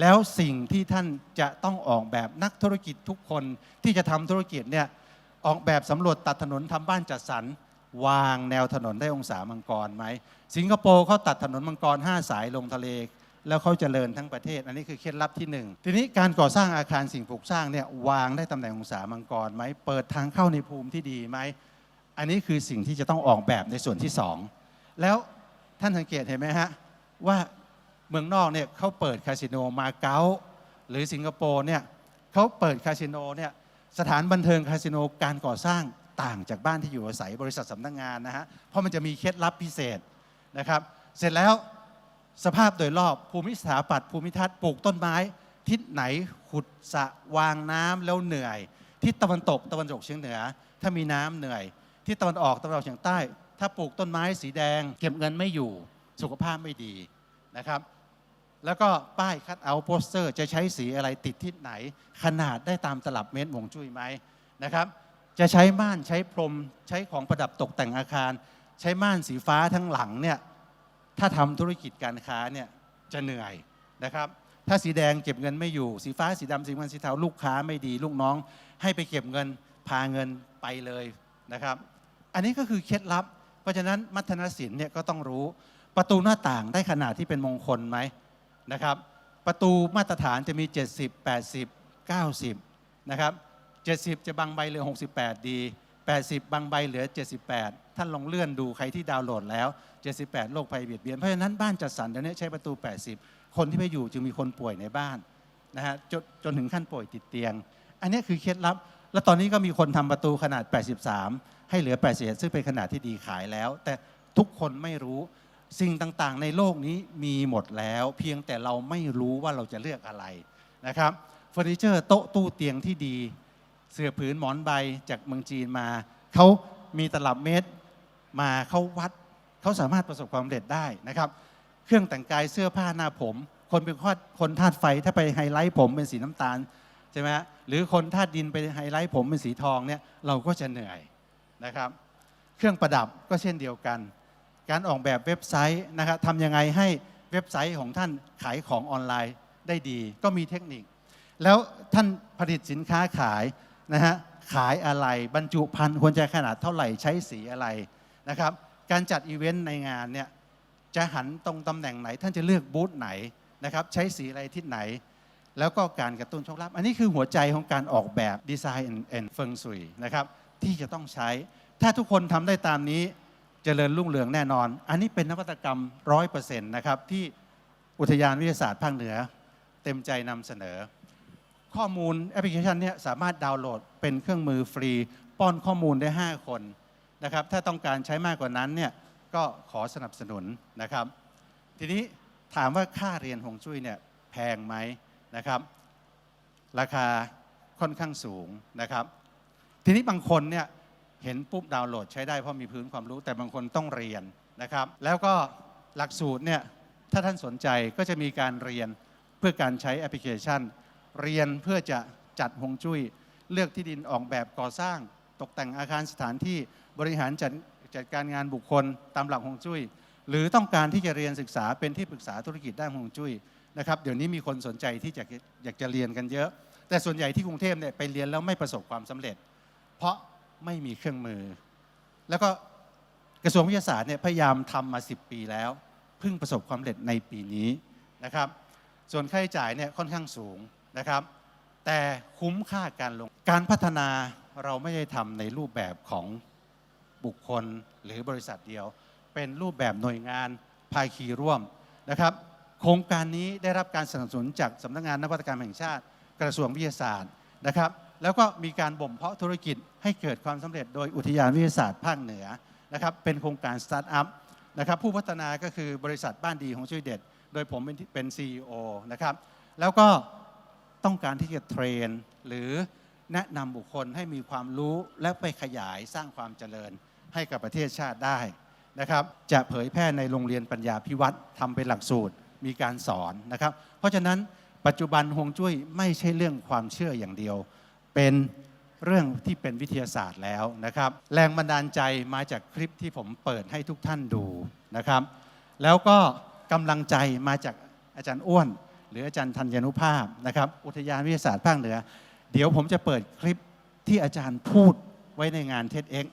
แล้วสิ่งที่ท่านจะต้องออกแบบนักธุรกิจทุกคนที่จะทำธุรกิจเนี่ยออกแบบสำรวจตัดถนนทำบ้านจัดสรรวางแนวถนนได้องศามังกรไหม สิงคโปร์เขาตัดถนนมังกร 5 สายลงทะเล แล้วเขาเจริญทั้งประเทศ อันนี้คือเคล็ดลับที่หนึ่งทีนี้การก่อสร้างอาคารสิ่งปลูกสร้างเนี่ยวางได้ตำแหน่งองศามังกรไหม เปิดทางเข้าในภูมิที่ดีไหม อันนี้คือสิ่งที่จะต้องออกแบบในส่วนที่สองแล้วท่านสังเกตเห็นไหมฮะว่า เมืองนอกเนี่ยเขาเปิดคาสิโนมาเก๊าหรือสิงคโปร์เนี่ยเขาเปิดคาสิโนเนี่ยสถานบันเทิงคาสิโนการก่อสร้างต่างจากบ้านที่อยู่อาศัยบริษัทสำนักงานนะฮะเพราะมันจะมีเคล็ดลับพิเศษนะครับ เสร็จแล้วสภาพโดยรอบภูมิสถาปัตย์ภูมิทัศน์ปลูกต้นไม้ ทิศไหนขุดสะวางน้ำแล้วเหนื่อย ทิศตะวันตกตะวันตกเฉียงเหนือ ถ้ามีน้ำเหนื่อย ทิศตะวันออกตะวันออกเฉียงใต้ ถ้าปลูกต้นไม้สีแดง เก็บเงินไม่อยู่สุขภาพไม่ดีนะครับ แล้วก็ป้ายคัดเอาโปสเตอร์จะใช้สีอะไรติดทิศไหน ขนาดได้ตามตลับเมตรหวงจุ้ยไหมนะครับ จะใช้ม่านใช้พรมใช้ของประดับตกแต่งอาคาร ใช้ม่านสีฟ้าทั้งหลังเนี่ยถ้าทำธุรกิจการค้าเนี่ยจะเหนื่อยนะครับ ถ้าสีแดงเก็บเงินไม่อยู่สีฟ้าสีดำสีมันสีเทาลูกค้าไม่ดีลูกน้อง ให้ไปเก็บเงินพาเงินไปเลยนะครับ อันนี้ก็คือเคล็ดลับ เพราะฉะนั้นมัทนศิลป์เนี่ยก็ต้องรู้ประตูหน้าต่างได้ขนาดที่เป็นมงคลไหม นะครับ ประตูมาตรฐานจะมี 70 80 90 นะครับ 70 จะบางใบเหลือ 68 ดี 80 บางใบเหลือ 78 ท่านลองเลื่อนดูใครที่ดาวน์โหลดแล้ว 78 โรคภัยเบียดเบียน เพราะฉะนั้นบ้านจัดสรรเดี๋ยวนี้ใช้ประตู 80 คนที่ไปอยู่จึงมีคนป่วยในบ้านนะฮะจนจนถึงขั้นป่วยติดเตียง อันนี้คือเคล็ดลับ แล้วตอนนี้ก็มีคนทำประตูขนาด 83 ให้เหลือ 81 ซึ่งเป็นขนาดที่ดีขายแล้ว แต่ทุกคนไม่รู้ สิ่งต่างๆ ในโลกนี้มีหมดแล้ว เพียงแต่เราไม่รู้ว่าเราจะเลือกอะไรนะครับเฟอร์นิเจอร์โต๊ะตู้เตียงที่ดี เสื่อผืนหมอนใบจากเมืองจีนมาเขามีตลับเมตรมาเขาวัดเขาสามารถประสบความสำเร็จได้นะครับ เครื่องแต่งกายเสื้อผ้าหน้าผม คนเป็นคนคนธาตุไฟถ้าไปไฮไลท์ผมเป็นสีน้ำตาลใช่ไหมฮะหรือคนธาตุดินไปไฮไลท์ผมเป็นสีทองเนี่ยเราก็จะเหนื่อยนะครับ เครื่องประดับก็เช่นเดียวกัน การออกแบบเว็บไซต์นะครับทำยังไงให้เว็บไซต์ของท่านขายของออนไลน์ได้ดี ก็มีเทคนิค แล้วท่านผลิตสินค้าขายนะฮะขายอะไรบรรจุภัณฑ์ควรจะขนาดเท่าไหร่ใช้สีอะไรนะครับการจัดอีเวนต์ในงานเนี่ยจะหันตรงตำแหน่งไหน ท่านจะเลือกบูธไหนนะครับใช้สีอะไรทิศไหน แล้วก็การกระตุ้นโชคลาภอันนี้คือหัวใจของการออกแบบดีไซน์แอนด์เฟิงซุยนะครับที่จะต้องใช้ ถ้าทุกคนทำได้ตามนี้ เจริญรุ่งเรืองแน่นอน อันนี้เป็นนวัตกรรมร้อยเปอร์เซ็นต์นะครับที่อุทยานวิทยาศาสตร์ภาคเหนือ เต็มใจนำเสนอ ข้อมูลแอปพลิเคชันเนี้สามารถดาวน์โหลดเป็นเครื่องมือฟรี ป้อนข้อมูลได้ 5 คนนะครับถ้าต้องการใช้มากกว่านั้นเนี่ยก็ขอสนับสนุนนะครับ ทีนี้ถามว่าค่าเรียนหงจุ้ยเนี่ยแพงไหมนะครับ ราคาค่อนข้างสูงนะครับ ทีนี้บางคนเนี่ย เห็นปุ๊บดาวน์โหลดใช้ได้เพราะมีพื้นความรู้แต่บางคนต้องเรียนนะครับ แล้วก็หลักสูตรเนี่ยถ้าท่านสนใจก็จะมีการเรียนเพื่อการใช้แอปพลิเคชัน เรียนเพื่อจะจัดฮวงจุ้ย เลือกที่ดินออกแบบก่อสร้าง ตกแต่งอาคารสถานที่บริหารจัดจัดการงานบุคคลตามหลักฮวงจุ้ย หรือต้องการที่จะเรียนศึกษาเป็นที่ปรึกษาธุรกิจด้านฮวงจุ้ยนะครับเดี๋ยวนี้มีคนสนใจที่จะอยากจะเรียนกันเยอะ แต่ส่วนใหญ่ที่กรุงเทพเนี่ยไปเรียนแล้วไม่ประสบความสำเร็จ เพราะ ไม่มีเครื่องมือ แล้วก็กระทรวงวิทยาศาสตร์เนี่ยพยายามทำมา 10 ปีแล้ว เพิ่งประสบความสำเร็จในปีนี้นะครับ ส่วนค่าใช้จ่ายเนี่ยค่อนข้างสูงนะครับ แต่คุ้มค่าการลงการพัฒนาเราไม่ได้ทำในรูปแบบของบุคคลหรือบริษัทเดียว เป็นรูปแบบหน่วยงานภาคีร่วมนะครับ โครงการนี้ได้รับการสนับสนุนจากสำนักงานนวัตกรรมแห่งชาติ กระทรวงวิทยาศาสตร์นะครับ แล้วก็มีการบ่มเพาะธุรกิจให้เกิดความสำเร็จโดยอุทยานวิทยาศาสตร์ภาคเหนือนะครับเป็นโครงการสตาร์ทอัพนะครับผู้พัฒนาก็คือบริษัทบ้านดีของช่วยเด็ด โดยผมเป็นเป็น CEO นะครับแล้วก็ต้องการที่จะเทรน หรือแนะนำบุคคลให้มีความรู้และไปขยายสร้างความเจริญให้กับประเทศชาติได้นะครับจะเผยแพร่ในโรงเรียนปัญญาพิวัตรทำเป็นหลักสูตรมีการสอนนะครับ เพราะฉะนั้นปัจจุบันฮวงจุ้ยไม่ใช่เรื่องความเชื่ออย่างเดียว เป็นเรื่องที่เป็นวิทยาศาสตร์แล้วนะครับ แรงบันดาลใจมาจากคลิปที่ผมเปิดให้ทุกท่านดูนะครับ แล้วก็กำลังใจมาจากอาจารย์อ้วน หรืออาจารย์ธัญญนุภาพนะครับ อุทยานวิทยาศาสตร์ภาคเหนือ เดี๋ยวผมจะเปิดคลิปที่อาจารย์พูดไว้ในงานเท็ดเอ็ก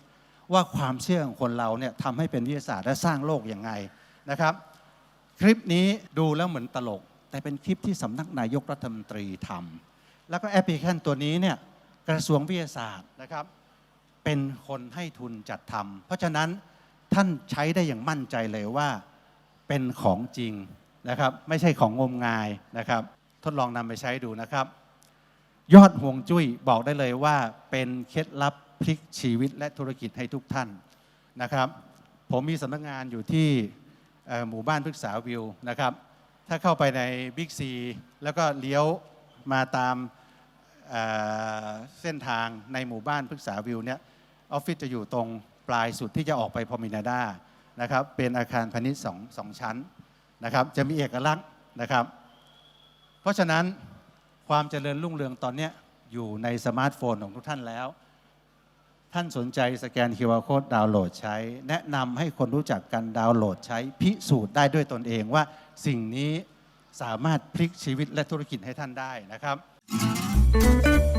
ว่าความเชื่อของคนเราเนี่ยทำให้เป็นวิทยาศาสตร์และสร้างโลกอยังไงนะครับ คลิปนี้ดูแล้วเหมือนตลก แต่เป็นคลิปที่สำนักนายกรัฐมนตรีทำแล้วก็แอปพลิเคชันตัวนี้เนี่ย กระทรวงวิทยาศาสตร์นะครับ เป็นคนให้ทุนจัดทำเพราะฉะนั้นท่านใช้ได้อย่างมั่นใจเลยว่าเป็นของจริงนะครับ ไม่ใช่ของงมงายนะครับ ทดลองนำไปใช้ดูนะครับ ยอดห่วงจุ้ยบอกได้เลยว่าเป็นเคล็ดลับพลิกชีวิตและธุรกิจให้ทุกท่านนะครับ ผมมีสำนักงานอยู่ที่หมู่บ้านพฤกษาวิวนะครับ ถ้าเข้าไปในบิ๊กซีแล้วก็เลี้ยวมาตาม เส้นทางในหมู่บ้านพฤกษาวิวเนี่ยออฟฟิศจะอยู่ตรงปลายสุดที่จะออกไปพอมินาดานะครับเป็นอาคารพาณิชย์สองสองชั้นนะครับจะมีเอกลักษณ์นะครับ เพราะฉะนั้นความเจริญรุ่งเรืองตอนนี้อยู่ในสมาร์ทโฟนของทุกท่านแล้ว ท่านสนใจสแกน QR Code ดาวน์โหลดใช้ แนะนำให้คนรู้จักกันดาวน์โหลดใช้ พิสูจน์ได้ด้วยตนเองว่าสิ่งนี้สามารถพลิกชีวิตและธุรกิจให้ท่านได้นะครับ Thank you.